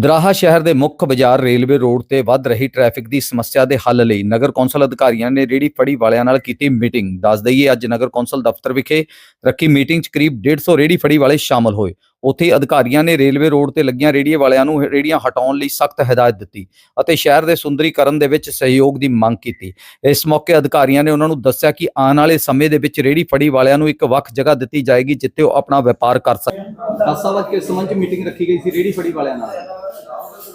ਦਰਾਹਾ ਸ਼ਹਿਰ ਦੇ ਮੁੱਖ ਬਾਜ਼ਾਰ ਰੇਲਵੇ ਰੋਡ ਤੇ ਵੱਧ ਰਹੀ ਟ੍ਰੈਫਿਕ ਦੀ ਸਮੱਸਿਆ ਦੇ ਹੱਲ ਲਈ ਨਗਰ ਕੌਂਸਲ ਅਧਿਕਾਰੀਆਂ ਨੇ ਰੇੜੀ ਫੜੀ ਵਾਲਿਆਂ ਨਾਲ ਕੀਤੀ ਮੀਟਿੰਗ। ਦੱਸ ਦਈਏ, ਅੱਜ ਨਗਰ ਕੌਂਸਲ ਦਫ਼ਤਰ ਵਿਖੇ ਰੱਖੀ ਮੀਟਿੰਗ 'ਚ ਕਰੀਬ 150 ਰੇੜੀ ਫੜੀ ਵਾਲੇ ਸ਼ਾਮਲ ਹੋਏ। ਉੱਥੇ ਅਧਿਕਾਰੀਆਂ ਨੇ ਰੇਲਵੇ ਰੋਡ ਤੇ ਲੱਗੀਆਂ ਰੇੜੀਆਂ ਵਾਲਿਆਂ ਨੂੰ ਰੇੜੀਆਂ ਹਟਾਉਣ ਲਈ ਸਖਤ ਹਦਾਇਤ ਦਿੱਤੀ ਅਤੇ ਸ਼ਹਿਰ ਦੇ ਸੁੰਦਰੀਕਰਨ ਦੇ ਵਿੱਚ ਸਹਿਯੋਗ ਦੀ ਮੰਗ ਕੀਤੀ। ਇਸ ਮੌਕੇ ਅਧਿਕਾਰੀਆਂ ਨੇ ਉਹਨਾਂ ਨੂੰ ਦੱਸਿਆ ਕਿ ਆਉਣ ਵਾਲੇ ਸਮੇਂ ਦੇ ਵਿੱਚ ਰੇੜੀ ਫੜੀ ਵਾਲਿਆਂ ਨੂੰ ਇੱਕ ਵੱਖ ਜਗ੍ਹਾ ਦਿੱਤੀ ਜਾਏਗੀ ਜਿੱਥੇ ਉਹ ਆਪਣਾ ਵਪਾਰ ਕਰ ਸਕਣ। ਦਸਾਂ ਵਜੇ ਕਿਸ ਮੀਟਿੰਗ ਰੱਖੀ ਗਈ ਸੀ ਰੇੜੀ ਫੜੀ ਵਾਲਿਆਂ ਨਾਲ?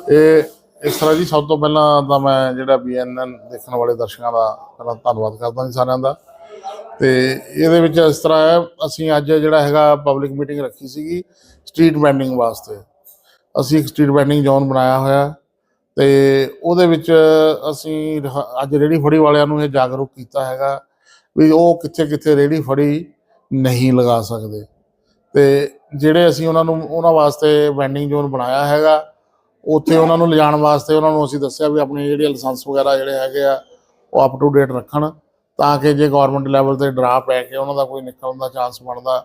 ਇਹ ਇਸ ਤਰ੍ਹਾਂ ਜੀ, ਸਭ ਤੋਂ ਪਹਿਲਾਂ ਤਾਂ ਮੈਂ ਜਿਹੜਾ ਬੀਐਨਐਨ ਦੇਖਣ ਵਾਲੇ ਦਰਸ਼ਕਾਂ ਦਾ ਪਹਿਲਾਂ ਧੰਨਵਾਦ ਕਰਦਾ ਜੀ ਸਾਰਿਆਂ ਦਾ। ਤੇ ਇਹਦੇ ਵਿੱਚ ਇਸ ਤਰ੍ਹਾਂ ਹੈ, ਅਸੀਂ ਅੱਜ ਜਿਹੜਾ ਹੈਗਾ ਪਬਲਿਕ ਮੀਟਿੰਗ ਰੱਖੀ ਸੀਗੀ ਸਟਰੀਟ ਵੈਂਡਿੰਗ ਵਾਸਤੇ। ਅਸੀਂ ਇੱਕ ਸਟਰੀਟ ਵੈਂਡਿੰਗ ਜ਼ੋਨ ਬਣਾਇਆ ਹੋਇਆ ਤੇ ਉਹਦੇ ਵਿੱਚ ਅਸੀਂ ਅੱਜ ਰੇੜੀ ਫੜੀ ਵਾਲਿਆਂ ਨੂੰ ਇਹ ਜਾਗਰੂਕ ਕੀਤਾ ਹੈਗਾ ਵੀ ਉਹ ਕਿੱਥੇ ਕਿੱਥੇ ਰੇੜੀ ਫੜੀ ਨਹੀਂ ਲਗਾ ਸਕਦੇ। ਤੇ ਜਿਹੜੇ ਅਸੀਂ ਉਹਨਾਂ ਨੂੰ, ਉਹਨਾਂ ਵਾਸਤੇ ਵੈਂਡਿੰਗ ਜ਼ੋਨ ਬਣਾਇਆ ਹੈਗਾ ਉੱਥੇ ਉਹਨਾਂ ਨੂੰ ਲਿਜਾਣ ਵਾਸਤੇ ਉਹਨਾਂ ਨੂੰ ਅਸੀਂ ਦੱਸਿਆ ਵੀ ਆਪਣੇ ਜਿਹੜੇ ਲਾਇਸੈਂਸ ਵਗੈਰਾ ਜਿਹੜੇ ਹੈਗੇ ਆ ਉਹ ਅਪ ਟੂ ਡੇਟ ਰੱਖਣ ਤਾਂ ਕਿ ਜੇ ਗਵਰਨਮੈਂਟ ਲੈਵਲ ਤੇ ਡਰਾ ਪੈ ਕੇ ਉਹਨਾਂ ਦਾ ਕੋਈ ਨਿਕਲਣ ਦਾ ਚਾਂਸ ਬਣਦਾ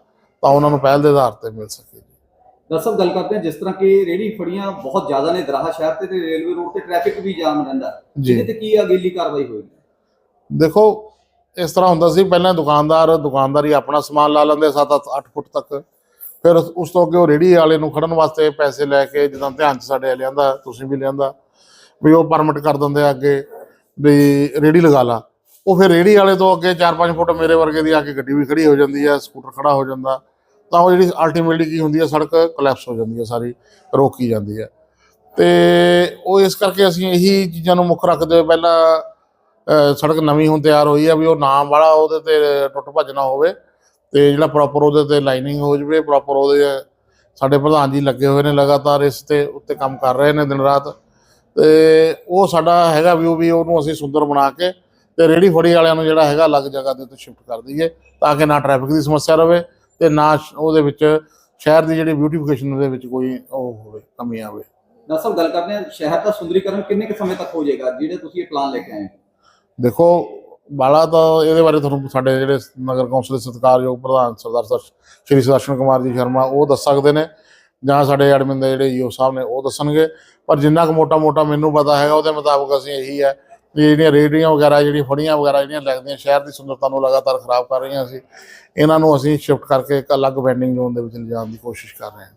ਤਾਂ ਉਹਨਾਂ ਨੂੰ ਪਹਿਲ ਦੇ ਆਧਾਰ ਤੇ ਮਿਲ ਸਕੇ। ਦਰਅਸਲ ਗੱਲ ਕਰਦੇ ਹਾਂ ਜਿਸ ਤਰ੍ਹਾਂ ਕਿ ਰੇੜੀ ਫੜੀਆਂ ਬਹੁਤ ਜ਼ਿਆਦਾ ਨੇ ਦਰਾਹਾ ਸ਼ਹਿਰ ਤੇ ਤੇ ਰੇਲਵੇ ਰੋਡ ਤੇ ਟ੍ਰੈਫਿਕ ਵੀ ਜਾਮ ਰਹਿੰਦਾ। ਇਹਦੇ ਤੇ ਕੀ ਅਗੇਲੀ ਕਾਰਵਾਈ ਹੋਏਗੀ? ਦੇਖੋ ਇਸ ਤਰ੍ਹਾਂ ਹੁੰਦਾ ਸੀ ਪਹਿਲਾਂ ਦੁਕਾਨਦਾਰ ਦੁਕਾਨਦਾਰੀ ਆਪਣਾ ਸਮਾਨ ਲਾ ਲੈਂਦੇ 7-8 ਫੁੱਟ ਤੱਕ। ਫਿਰ ਉਸ ਤੋਂ ਅੱਗੇ ਉਹ ਰੇੜੀ ਵਾਲੇ ਨੂੰ ਖੜਨ ਵਾਸਤੇ ਪੈਸੇ ਲੈ ਕੇ ਜਦੋਂ ਧਿਆਨ ਚ ਸਾਡੇ ਲਿਆਂਦਾ, ਤੁਸੀਂ ਵੀ ਲਿਆਂਦਾ, ਵੀ ਉਹ ਪਰਮਿਟ ਕਰ ਦਿੰਦੇ ਆ ਅੱਗੇ, ਵੀ ਰੇੜੀ ਲਗਾ ਲਾ। ਉਹ ਫਿਰ ਰੇੜੀ ਵਾਲੇ ਤੋਂ ਅੱਗੇ 4-5 ਫੁੱਟ ਮੇਰੇ ਵਰਗੇ ਦੀ ਆ ਕੇ ਗੱਡੀ ਵੀ ਖੜੀ ਹੋ ਜਾਂਦੀ ਹੈ ਸਕੂਟਰ ਖੜਾ ਹੋ ਜਾਂਦਾ। ਤਾਂ ਉਹ ਜਿਹੜੀ ਅਲਟੀਮੇਟਲੀ ਕੀ ਹੁੰਦੀ ਹੈ ਸੜਕ ਕੋਲੈਪਸ ਹੋ ਜਾਂਦੀ ਹੈ ਸਾਰੀ ਰੋਕੀ ਜਾਂਦੀ ਹੈ ਤੇ ਉਹ ਇਸ ਕਰਕੇ ਅਸੀਂ ਇਹੀ ਚੀਜ਼ਾਂ ਨੂੰ ਮੁੱਖ ਰੱਖਦੇ ਹੋਏ ਪਹਿਲਾਂ ਸੜਕ ਨਵੀਂ ਹੁਣ ਤਿਆਰ ਹੋਈ ਆ, ਵੀ ਉਹ ਨਾਮ ਵਾਲਾ ਉਹਦੇ ਤੇ ਟੁੱਟ ਭੱਜ ਨਾ ਹੋਵੇ। ਤੇ ਜਿਹੜਾ ਪ੍ਰੋਪਰ ਉਹਦੇ ਤੇ ਲਾਈਨਿੰਗ ਹੋ ਜਵੇ ਪ੍ਰੋਪਰ ਉਹਦੇ ਸਾਡੇ ਪ੍ਰਧਾਨ ਜੀ ਲੱਗੇ ਹੋਏ ਨੇ ਲਗਾਤਾਰ ਇਸ ਤੇ ਉੱਤੇ ਕੰਮ ਕਰ ਰਹੇ ਨੇ ਦਿਨ ਰਾਤ। ਤੇ ਉਹ ਸਾਡਾ ਹੈਗਾ ਵੀ ਉਹ ਵੀ ਉਹਨੂੰ ਅਸੀਂ ਸੁੰਦਰ ਬਣਾ ਕੇ ਤੇ ਰੇੜੀ ਫੜੀ ਵਾਲਿਆਂ ਨੂੰ ਜਿਹੜਾ ਹੈਗਾ ਅਲੱਗ ਜਗ੍ਹਾ ਦੇ ਉੱਤੇ ਸ਼ਿਫਟ ਕਰ ਦਈਏ ਤਾਂ ਕਿ ਨਾ ਟ੍ਰੈਫਿਕ ਦੀ ਸਮੱਸਿਆ ਰਵੇ ਤੇ ਨਾ ਉਹਦੇ ਵਿੱਚ ਸ਼ਹਿਰ ਦੀ ਜਿਹੜੀ ਬਿਊਟੀਫਿਕੇਸ਼ਨ ਦੇ ਵਿੱਚ ਕੋਈ ਉਹ ਹੋਵੇ ਕਮੀ ਆਵੇ। ਦਰਅਸਲ ਗੱਲ ਕਰਦੇ ਹਾਂ ਸ਼ਹਿਰ ਦਾ ਸੁੰਦਰੀਕਰਨ ਕਿੰਨੇ ਕੁ ਸਮੇਂ ਤੱਕ ਹੋ ਜਾਏਗਾ? ਜਿਹੜੇ ਤੁਸੀਂ ਇਹ ਪਲਾਨ ਲੈ ਕੇ ਆਏ ਦੇਖੋ ਬਾਲਾ ਤਾਂ ਇਹਦੇ ਬਾਰੇ ਤੁਹਾਨੂੰ ਸਾਡੇ ਜਿਹੜੇ ਨਗਰ ਕੌਂਸਲ ਦੇ ਸਤਿਕਾਰਯੋਗ ਪ੍ਰਧਾਨ ਸਰਦਾਰ ਸਰ ਸ਼੍ਰੀ ਸੁਦਰਸ਼ਨ ਕੁਮਾਰ ਜੀ ਸ਼ਰਮਾ, ਉਹ ਦੱਸ ਸਕਦੇ ਨੇ ਜਾਂ ਸਾਡੇ ਐਡਮਿਨ ਦੇ ਜਿਹੜੇ ਈਓ ਸਾਹਿਬ ਨੇ, ਉਹ ਦੱਸਣਗੇ। ਪਰ ਜਿੰਨਾ ਕੁ ਮੋਟਾ ਮੋਟਾ ਮੈਨੂੰ ਪਤਾ ਹੈਗਾ, ਉਹਦੇ ਮੁਤਾਬਕ ਅਸੀਂ ਇਹੀ ਹੈ ਵੀ ਜਿਹੜੀਆਂ ਰੇਹੜੀਆਂ ਵਗੈਰਾ, ਜਿਹੜੀਆਂ ਫੜੀਆਂ ਵਗੈਰਾ ਜਿਹੜੀਆਂ ਲੱਗਦੀਆਂ, ਸ਼ਹਿਰ ਦੀ ਸੁੰਦਰਤਾ ਨੂੰ ਲਗਾਤਾਰ ਖਰਾਬ ਕਰ ਰਹੀਆਂ ਸੀ, ਇਹਨਾਂ ਨੂੰ ਅਸੀਂ ਸ਼ਿਫਟ ਕਰਕੇ ਇੱਕ ਅਲੱਗ ਵੈਂਡਿੰਗ ਜ਼ੋਨ ਦੇ ਵਿੱਚ ਲਿਜਾਣ ਦੀ ਕੋਸ਼ਿਸ਼ ਕਰ ਰਹੇ ਹਾਂ।